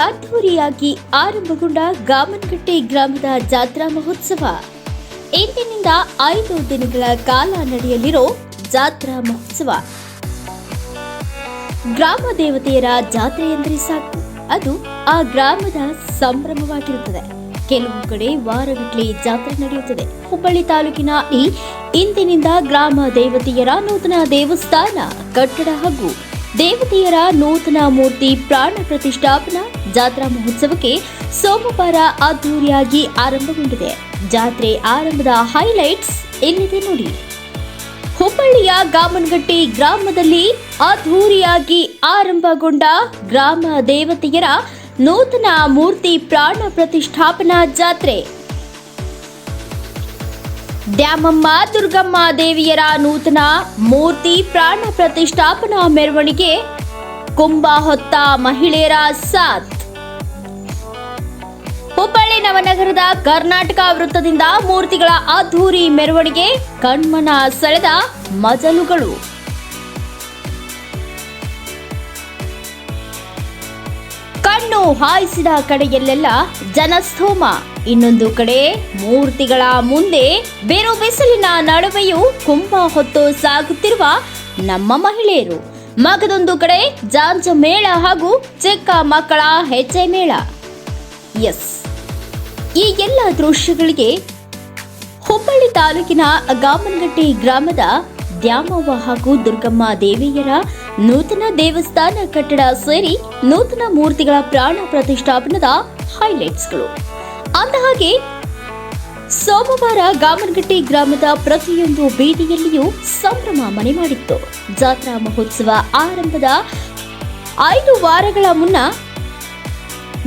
ಅದ್ಧೂರಿಯಾಗಿ ಆರಂಭಗೊಂಡ ಗಾಮನಗಟ್ಟೆ ಗ್ರಾಮದ ಜಾತ್ರಾ ಮಹೋತ್ಸವ. ಇಂದಿನಿಂದ ಐದು ದಿನಗಳ ಕಾಲ ನಡೆಯಲಿರೋ ಜಾತ್ರಾ ಮಹೋತ್ಸವ. ಗ್ರಾಮ ದೇವತೆಯರ ಜಾತ್ರೆ ಎಂದರೆ ಸಾಕು. ಅದು ಆ ಗ್ರಾಮದ ಸಂಭ್ರಮವಾಗಿರುತ್ತದೆ. ಕೆಲವು ಕಡೆ ವಾರಗಟ್ಟಲೆ ಜಾತ್ರೆ ನಡೆಯುತ್ತದೆ. ಹುಬ್ಬಳ್ಳಿ ತಾಲೂಕಿನ ಈ ಇಂದಿನಿಂದ ಗ್ರಾಮ ದೇವತೆಯರ ನೂತನ ದೇವಸ್ಥಾನ, ಕಟ್ಟಡ ಹಾಗೂ ದೇವತೆಯರ ನೂತನ ಮೂರ್ತಿ ಪ್ರಾಣ ಪ್ರತಿಷ್ಠಾಪನಾ ಜಾತ್ರಾ ಮಹೋತ್ಸವಕ್ಕೆ ಸೋಮವಾರ ಅದ್ದೂರಿಯಾಗಿ ಆರಂಭಗೊಂಡಿದೆ. ಜಾತ್ರೆ ಆರಂಭದ ಹೈಲೈಟ್ಸ್ ಇಲ್ಲಿದೆ ನೋಡಿ. ಹುಬ್ಬಳ್ಳಿಯ ಗಾಮನಗಟ್ಟಿ ಗ್ರಾಮದಲ್ಲಿ ಅದ್ಧೂರಿಯಾಗಿ ಆರಂಭಗೊಂಡ ಗ್ರಾಮ ದೇವತೆಯರ ನೂತನ ಮೂರ್ತಿ ಪ್ರಾಣ ಪ್ರತಿಷ್ಠಾಪನಾ ಜಾತ್ರೆ. ದ್ಯಾಮಮ್ಮ ದುರ್ಗಮ್ಮ ದೇವಿಯರ ನೂತನ ಮೂರ್ತಿ ಪ್ರಾಣ ಪ್ರತಿಷ್ಠಾಪನಾ ಮೆರವಣಿಗೆ ಕುಂಭ ಹೊತ್ತ ಮಹಿಳೆಯರ ಸಾತ್ ಹುಬ್ಬಳ್ಳಿ ನವನಗರದ ಕರ್ನಾಟಕ ವೃತ್ತದಿಂದ ಮೂರ್ತಿಗಳ ಅದ್ಧೂರಿ ಮೆರವಣಿಗೆ ಕಣ್ಮನ ಸೆಳೆದ ಮಜಲುಗಳು. ಕಣ್ಣು ಹಾಯಿಸಿದ ಕಡೆಯಲ್ಲೆಲ್ಲ ಜನಸ್ತೋಮ. ಇನ್ನೊಂದು ಕಡೆ ಮೂರ್ತಿಗಳ ಮುಂದೆ ಬೇರು ಬಿಸಿಲಿನ ನಡುವೆಯೂ ಕುಂಭ ಹೊತ್ತು ಸಾಗುತ್ತಿರುವ ನಮ್ಮ ಮಹಿಳೆಯರು. ಮಗದೊಂದು ಕಡೆ ಜಾಂಜ ಮೇಳ ಹಾಗೂ ಚಿಕ್ಕ ಮಕ್ಕಳ ಹೆಜ್ಜೆ ಮೇಳ. ಎಸ್. ಈ ಎಲ್ಲ ದೃಶ್ಯಗಳಿಗೆ ಹುಬ್ಬಳ್ಳಿ ತಾಲೂಕಿನ ಗಾಮನಗಟ್ಟಿ ಗ್ರಾಮದ ದ್ಯಾಮವ್ವ ಹಾಗೂ ದುರ್ಗಮ್ಮ ದೇವಿಯರ ನೂತನ ದೇವಸ್ಥಾನ ಕಟ್ಟಡ ಸೇರಿ ನೂತನ ಮೂರ್ತಿಗಳ ಪ್ರಾಣ ಪ್ರತಿಷ್ಠಾಪನದ ಹೈಲೈಟ್ಸ್ಗಳು ಅಂದಹಾಗೆ, ಸೋಮವಾರ ಗಾಮನಗಟ್ಟಿ ಗ್ರಾಮದ ಪ್ರತಿಯೊಂದು ಬೀದಿಯಲ್ಲಿಯೂ ಸಂಭ್ರಮ ಮನೆ ಮಾಡಿತ್ತು. ಜಾತ್ರಾ ಮಹೋತ್ಸವ ಆರಂಭದ ಐದು ವಾರಗಳ ಮುನ್ನ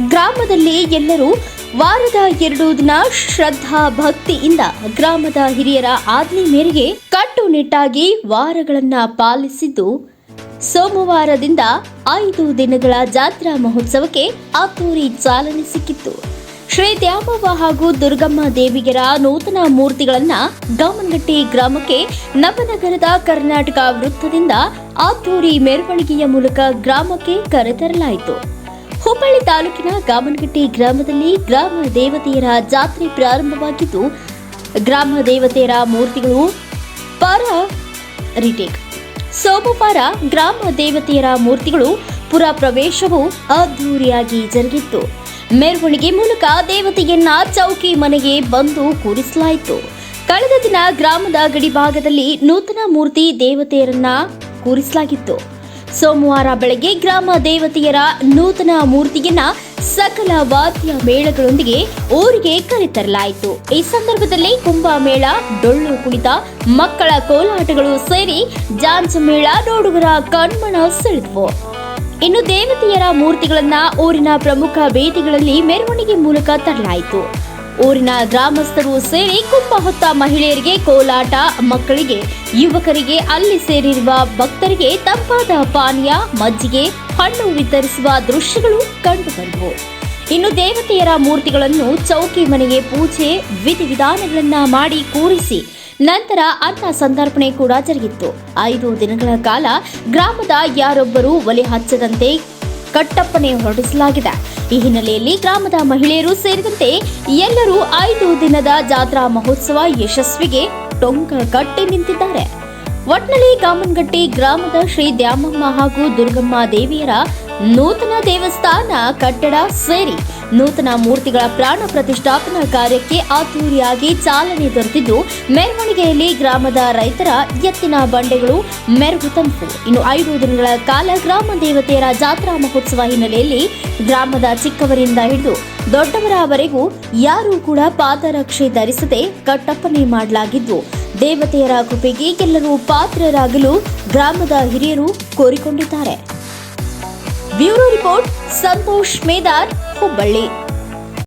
ಗ್ರಾಮದಲ್ಲಿ ಎಲ್ಲರೂ ವಾರದ ಎರಡು ದಿನ ಶ್ರದ್ಧಾ ಭಕ್ತಿಯಿಂದ ಗ್ರಾಮದ ಹಿರಿಯರ ಆಜ್ಞೆ ಮೇರೆಗೆ ಕಟ್ಟುನಿಟ್ಟಾಗಿ ವಾರಗಳನ್ನ ಪಾಲಿಸಿದ್ದು, ಸೋಮವಾರದಿಂದ ಐದು ದಿನಗಳ ಜಾತ್ರಾ ಮಹೋತ್ಸವಕ್ಕೆ ಅದ್ದೂರಿ ಚಾಲನೆ ಸಿಕ್ಕಿತ್ತು. ಶ್ರೀ ದ್ಯಾಮವ್ವ ಹಾಗೂ ದುರ್ಗಮ್ಮ ದೇವಿಯರ ನೂತನ ಮೂರ್ತಿಗಳನ್ನ ಗಾಮನಗಟ್ಟಿ ಗ್ರಾಮಕ್ಕೆ ನವನಗರದ ಕರ್ನಾಟಕ ವೃತ್ತದಿಂದ ಅದ್ದೂರಿ ಮೆರವಣಿಗೆಯ ಮೂಲಕ ಗ್ರಾಮಕ್ಕೆ ಕರೆತರಲಾಯಿತು. ಹುಬ್ಬಳ್ಳಿ ತಾಲೂಕಿನ ಗಾಮನಗಟ್ಟಿ ಗ್ರಾಮದಲ್ಲಿ ಗ್ರಾಮ ದೇವತೆಯರ ಜಾತ್ರೆ ಪ್ರಾರಂಭವಾಗಿದ್ದು, ಗ್ರಾಮ ದೇವತೆಯರ ಮೂರ್ತಿಗಳು ಪರ ರಿಟೇಕ್. ಸೋಮವಾರ ಗ್ರಾಮ ದೇವತೆಯರ ಮೂರ್ತಿಗಳು ಪುರ ಪ್ರವೇಶವು ಅದ್ದೂರಿಯಾಗಿ ಜರುಗಿತ್ತು. ಮೆರವಣಿಗೆ ಮೂಲಕ ದೇವತೆಯನ್ನ ಚೌಕಿ ಮನೆಗೆ ಬಂದು ಕೂರಿಸಲಾಯಿತು. ಕಳೆದ ದಿನ ಗ್ರಾಮದ ಗಡಿಭಾಗದಲ್ಲಿ ನೂತನ ಮೂರ್ತಿ ದೇವತೆಯರನ್ನ ಕೂರಿಸಲಾಗಿತ್ತು. ಸೋಮವಾರ ಬೆಳಗ್ಗೆ ಗ್ರಾಮ ದೇವತೆಯರ ನೂತನ ಮೂರ್ತಿಯನ್ನ ಸಕಲ ವಾದ್ಯ ಮೇಳಗಳೊಂದಿಗೆ ಊರಿಗೆ ಕರೆತರಲಾಯಿತು. ಈ ಸಂದರ್ಭದಲ್ಲಿ ಕುಂಭಮೇಳ, ಡೊಳ್ಳು ಕುಣಿತ, ಮಕ್ಕಳ ಕೋಲಾಟಗಳು ಸೇರಿ ಜಾನ್ಸ್ ಮೇಳ, ನೋಡುಗರ ಕಣ್ಮನ ಸೆಳೆದವು. ಇನ್ನು ದೇವತೆಯರ ಮೂರ್ತಿಗಳನ್ನ ಊರಿನ ಪ್ರಮುಖ ಬೀದಿಗಳಲ್ಲಿ ಮೆರವಣಿಗೆ ಮೂಲಕ ತರಲಾಯಿತು. ಊರಿನ ಗ್ರಾಮಸ್ಥರು ಸೇರಿ ಕುಂಭ ಹೊತ್ತ ಮಹಿಳೆಯರಿಗೆ ಕೋಲಾಟ, ಮಕ್ಕಳಿಗೆ, ಯುವಕರಿಗೆ ಅಲ್ಲಿ ಸೇರಿರುವ ಭಕ್ತರಿಗೆ ತಂಪಾದ ಪಾನೀಯ, ಮಜ್ಜಿಗೆ, ಹಣ್ಣು ವಿತರಿಸುವ ದೃಶ್ಯಗಳು ಕಂಡುಬಂದವು ಇನ್ನು ದೇವತೆಯರ ಮೂರ್ತಿಗಳನ್ನು ಚೌಕಿ ಮನೆಗೆ ಪೂಜೆ, ವಿಧಿವಿಧಾನಗಳನ್ನ ಮಾಡಿ ಕೂರಿಸಿ ನಂತರ ಅನ್ನ ಸಂದರ್ಪಣೆ ಕೂಡ ಜರುಗಿತ್ತು. ಐದು ದಿನಗಳ ಕಾಲ ಗ್ರಾಮದ ಯಾರೊಬ್ಬರೂ ಒಲೆ ಹಚ್ಚದಂತೆ ಕಟ್ಟಪ್ಪಣೆ ಹೊರಡಿಸಲಾಗಿದೆ. ಈ ಹಿನ್ನೆಲೆಯಲ್ಲಿ ಗ್ರಾಮದ ಮಹಿಳೆಯರು ಸೇರಿದಂತೆ ಎಲ್ಲರೂ ಐದು ದಿನದ ಜಾತ್ರಾ ಮಹೋತ್ಸವ ಯಶಸ್ವಿಗೆ ಟೊಂಕ ಕಟ್ಟಿ ನಿಂತಿದ್ದಾರೆ. ಒಟ್ನಲ್ಲಿ ಕಾಮನ್ಗಟ್ಟಿ ಗ್ರಾಮದ ಶ್ರೀ ದ್ಯಾಮಮ್ಮ ಹಾಗೂ ದುರ್ಗಮ್ಮ ದೇವಿಯರ ನೂತನ ದೇವಸ್ಥಾನ ಕಟ್ಟಡ ಸೇರಿ ನೂತನ ಮೂರ್ತಿಗಳ ಪ್ರಾಣ ಪ್ರತಿಷ್ಠಾಪನಾ ಕಾರ್ಯಕ್ಕೆ ಅದ್ದೂರಿಯಾಗಿ ಚಾಲನೆ ದೊರೆತಿದ್ದು, ಮೆರವಣಿಗೆಯಲ್ಲಿ ಗ್ರಾಮದ ರೈತರ ಎತ್ತಿನ ಬಂಡೆಗಳು ಮೆರುಗು ತಂಪು. ಇನ್ನು ಐದು ದಿನಗಳ ಕಾಲ ಗ್ರಾಮ ದೇವತೆಯರ ಜಾತ್ರಾ ಮಹೋತ್ಸವ ಹಿನ್ನೆಲೆಯಲ್ಲಿ ಗ್ರಾಮದ ಚಿಕ್ಕವರಿಂದ ಹಿಡಿದು ದೊಡ್ಡವರವರೆಗೂ ಯಾರೂ ಕೂಡ ಪಾದರಕ್ಷೆ ಧರಿಸದೆ ಕಟ್ಟಪ್ಪನೆ ಮಾಡಲಾಗಿದ್ದು, ದೇವತೆಯರ ಕೃಪೆಗೆ ಎಲ್ಲರೂ ಪಾತ್ರರಾಗಲು ಗ್ರಾಮದ ಹಿರಿಯರು ಕೋರಿಕೊಂಡಿದ್ದಾರೆ. bureau report Santosh Medar Hubballi